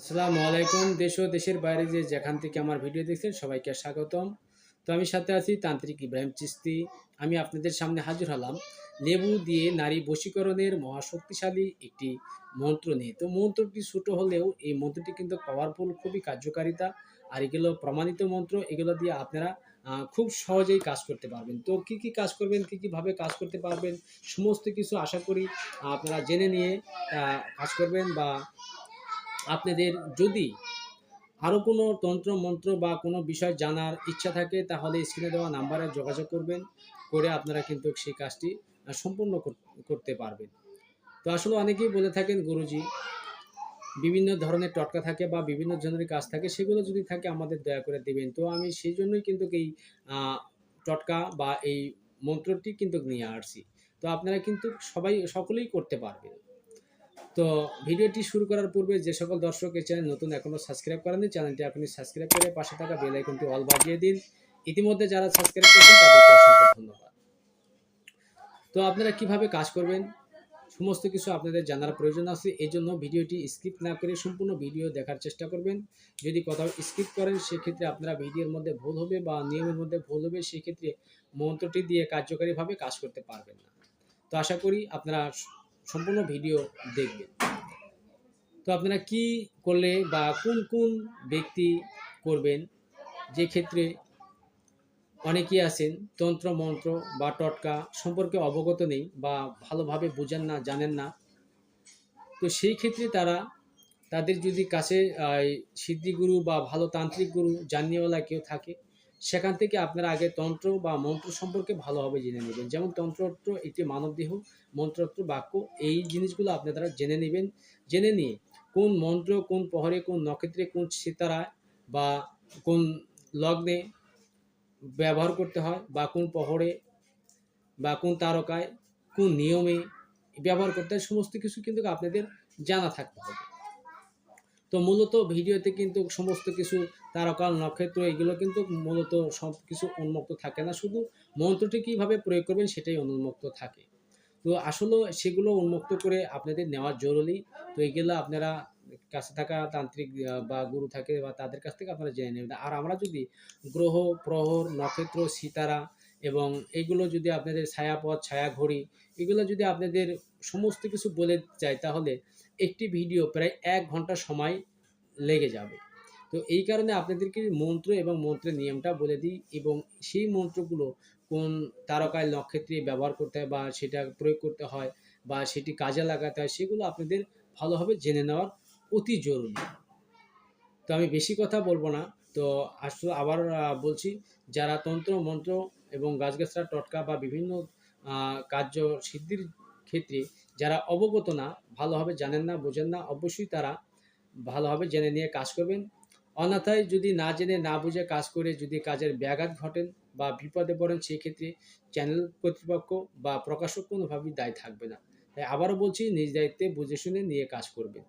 আসসালামু আলাইকুম, দেশ ও দেশের বাইরে যে যেখান থেকে আমার ভিডিও দেখছেন সবাইকে স্বাগতম। তো আমি সাথে আছি তান্ত্রিক ইব্রাহিম চিস্তি। আমি আপনাদের সামনে হাজির হলাম লেবু দিয়ে নারী বশীকরণের মহাশক্তিশালী একটি মন্ত্র নিয়ে। তো মন্ত্রটি ছোট হলেও এই মন্ত্রটি কিন্তু পাওয়ারফুল খুবই কার্যকারিতা আর এগুলো প্রমাণিত মন্ত্র। এগুলো দিয়ে আপনারা খুব সহজেই কাজ করতে পারবেন। তো কি কি কাজ করবেন, কি কীভাবে কাজ করতে পারবেন, সমস্ত কিছু আশা করি আপনারা জেনে নিয়ে কাজ করবেন বা আপনাদের যদি আরও কোনো তন্ত্র, মন্ত্র বা কোনো বিষয় জানার ইচ্ছা থাকে, তাহলে স্ক্রিনে দেওয়া নাম্বারে যোগাযোগ করবেন, করে আপনারা কিন্তু সেই কাজটি সম্পূর্ণ কর- করতে পারবেন। তো আসলে অনেকেই বলে থাকেন, গুরুজি, বিভিন্ন ধরনের টটকা থাকে বা বিভিন্ন ধরনের কাজ থাকে, সেগুলো যদি থাকে আমাদের দয়া করে দেবেন। তো আমি সেই জন্যই কিন্তু এই টটকা বা এই মন্ত্রটি কিন্তু নিয়ে আসছি। তো আপনারা কিন্তু সবাই, সকলেই করতে পারবেন। তো ভিডিওটি শুরু করার পূর্বে যে সকল দর্শক এই চ্যানেল নতুন এখনও সাবস্ক্রাইব করেননি, চ্যানেলটি আপনি সাবস্ক্রাইব করে পাশে থাকা বেল আইকনটি অল বাজিয়ে দিন। ইতিমধ্যে যারা সাবস্ক্রাইব করেছেন, তাদেরকে অসংখ্য ধন্যবাদ। তো আপনারা কীভাবে কাজ করবেন? সমস্ত কিছু আপনাদের জানার প্রয়োজন আছে। এই জন্য ভিডিওটি স্কিপ না করে সম্পূর্ণ ভিডিও দেখার চেষ্টা করবেন। যদি কোথাও স্কিপ করেন, সেক্ষেত্রে আপনারা ভিডিওর মধ্যে ভুল হবে বা নিয়মের মধ্যে ভুল হবে, সেক্ষেত্রে মন্ত্রটি দিয়ে কার্যকারীভাবে কাজ করতে পারবেন না। তো আশা করি আপনারা সম্পূর্ণ ভিডিও দেখবেন। তো আপনারা কি করলে বা কোন কোন ব্যক্তি করবেন, যে ক্ষেত্রে অনেকেই আছেন, তন্ত্র, মন্ত্র বা টটকা সম্পর্কে অবগত নেই বা ভালোভাবে বোঝেন না, জানেন না, তো সেই ক্ষেত্রে তারা তাদের যদি কাছে সিদ্ধিগুরু বা ভালো তান্ত্রিক গুরু জানিয়েওয়ালা কেউ থাকে সেখান থেকে আপনারা আগে তন্ত্র বা মন্ত্র সম্পর্কে ভালোভাবে জেনে নেবেন। যেমন তন্ত্রত্র একটি মানবদেহ মন্ত্রত্র বাক্য, এই জিনিসগুলো আপনারা জেনে নেবেন। জেনে নিয়ে কোন মন্ত্র, কোন পহরে কোন নক্ষত্রে, কোন সিতারায় বা কোন লগ্নে ব্যবহার করতে হয় বা কোন পহরে বা কোন তারকায় কোন নিয়মে ব্যবহার করতে হয়, সমস্ত কিছু কিন্তু আপনাদের জানা থাকতে হবে। তো মূলত ভিডিওতে কিন্তু সমস্ত কিছু তারকা নক্ষত্র এগুলো কিন্তু মূলত সব কিছু উন্মুক্ত থাকে না। শুধু মন্ত্রটি কীভাবে প্রয়োগ করবেন সেটাই উন্মুক্ত থাকে। তো আসলে সেগুলো উন্মুক্ত করে আপনাদের নেওয়া জরুরি। তো এগুলো আপনারা কাছে থাকা তান্ত্রিক বা গুরু থাকে বা তাদের কাছ থেকে আপনারা জেনে নেবেন। আর আমরা যদি গ্রহ, প্রহর, নক্ষত্র, সিতারা এবং এগুলো যদি আপনাদের ছায়াপথ ছায়া ঘড়ি এগুলো যদি আপনাদের সমস্ত কিছু বলে যায় তাহলে একটি ভিডিও প্রায় এক ঘণ্টা সময় লেগে যাবে। তো এই কারণে আপনাদেরকে মন্ত্র এবং মন্ত্রের নিয়মটা বলে দিই এবং সেই মন্ত্রগুলো কোন তারকায় নক্ষত্রে ব্যবহার করতে হয় বা সেটা প্রয়োগ করতে হয় বা সেটি কাজে লাগাতে হয়, সেগুলো আপনাদের ভালোভাবে জেনে নেওয়ার অতি জরুরি। তো আমি বেশি কথা বলব না। তো আসলে আবার বলছি, যারা তন্ত্র, মন্ত্র এবং গাছগাছরা টটকা বা বিভিন্ন কার্য সিদ্ধির ক্ষেত্রে যারা অবগত না, ভালোভাবে জানেন না, বোঝেন না, অবশ্যই তারা ভালোভাবে জেনে নিয়ে কাজ করবেন। অন্যথায় যদি না জেনে, না বুঝে কাজ করে যদি কাজের ব্যাঘাত ঘটেন বা বিপদে পড়েন সেই ক্ষেত্রে চ্যানেল কর্তৃপক্ষ বা প্রকাশক কোনোভাবেই দায়ী থাকবে না। তাই আবারও বলছি, নিজ দায়িত্বে বুঝে শুনে নিয়ে কাজ করবেন।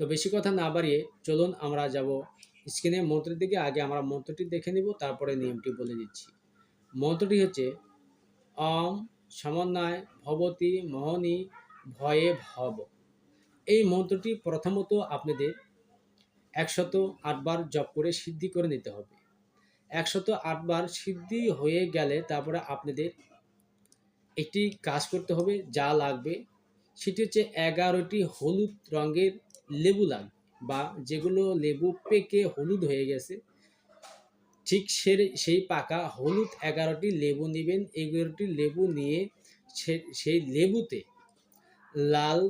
তো বেশি কথা না বাড়িয়ে চলুন আমরা যাব স্ক্রিনে মন্ত্রের দিকে। আগে আমরা মন্ত্রটি দেখে নিব, তারপরে নিয়মটি বলে দিচ্ছি। মন্ত্রটি হচ্ছে অম সমন্বয় ভবতী মোহনী ভয়ে ভব। এই মন্ত্রটি প্রথমত আপনাদের একশত আটবার জপ করে সিদ্ধি করে নিতে হবে। একশত আটবার সিদ্ধি হয়ে গেলে তারপরে আপনাদের একটি কাজ করতে হবে, যা লাগবে সেটি হচ্ছে এগারোটি হলুদ রঙের লেবু লাগবে বা যেগুলো লেবু পেকে হলুদ হয়ে গেছে। ঠিক সে সেই পাকা হলুদ এগারোটি লেবু নেবেন। এগারোটি লেবু নিয়ে সেই লেবুতে লাল,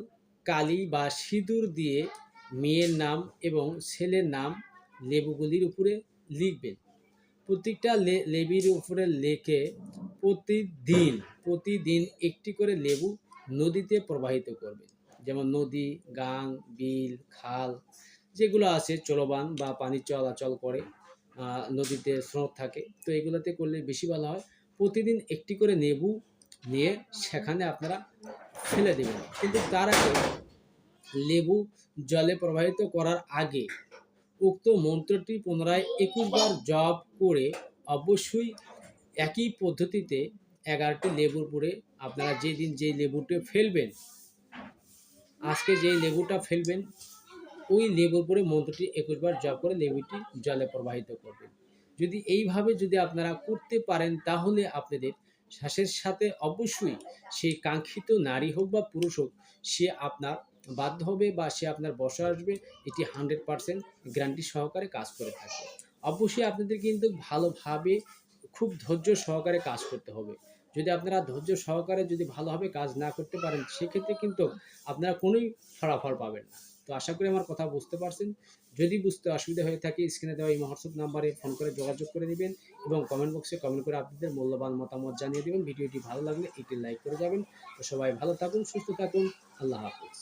কালি বা সিঁদুর দিয়ে মেয়ের নাম এবং ছেলের নাম লেবুগুলির উপরে লিখবেন। প্রত্যেকটা লেবির উপরে লেখে প্রতিদিন প্রতিদিন একটি করে লেবু নদীতে প্রবাহিত করবে। যেমন নদী, গাং, বিল, খাল যেগুলো আছে চলবান বা পানি চলাচল করে নদীতে স্রোত থাকে। তো এগুলোতে করলে বেশি ভালো হয়। প্রতিদিন একটি করে লেবু নিয়ে সেখানে আপনারা ফেলে দেবেন। কিন্তু তার আগে লেবু জলে প্রবাহিত করার আগে উক্ত মন্ত্রটি পুনরায় একুশ বার জপ করে অবশ্যই একই পদ্ধতিতে এগারোটি লেবুর পরে আপনারা যেদিন যে লেবুটি ফেলবেন, আজকে যেই লেবুটা ফেলবেন, ওই লেবুর পরে মন্ত্রটি একুশবার জপ করে লেবুটি জলে প্রবাহিত করবেন যদি এইভাবে যদি আপনারা করতে পারেন, তাহলে আপনাদের শ্বাসের সাথে অবশ্যই সেই কাঙ্ক্ষিত নারী হোক বা পুরুষ হোক, সে আপনার বাধ্য হবে বা সে আপনার বসে আসবে, এটি হান্ড্রেড পারসেন্ট গ্যারান্টি সহকারে কাজ করে থাকে অবশ্যই আপনাদের কিন্তু ভালোভাবে, খুব ধৈর্য সহকারে কাজ করতে হবে। যদি আপনারা ধৈর্য সহকারে যদি ভালোভাবে কাজ না করতে পারেন, সেক্ষেত্রে কিন্তু আপনারা কোনোই ফলাফল পাবেন না। তো আশা করি আমার কথা বুঝতে পারছেন। যদি বুঝতে অসুবিধা হয়ে থাকে, স্ক্রিনে দেওয়া এই হোয়াটসঅ্যাপ নাম্বারে ফোন করে যোগাযোগ করে দিবেন এবং কমেন্ট বক্সে কমেন্ট করে আপনাদের মূল্যবান মতামত জানিয়ে দেবেন। ভিডিওটি ভালো লাগলে এটি লাইক করে যাবেন। তো সবাই ভালো থাকুন, সুস্থ থাকুন। আল্লাহ হাফিজ।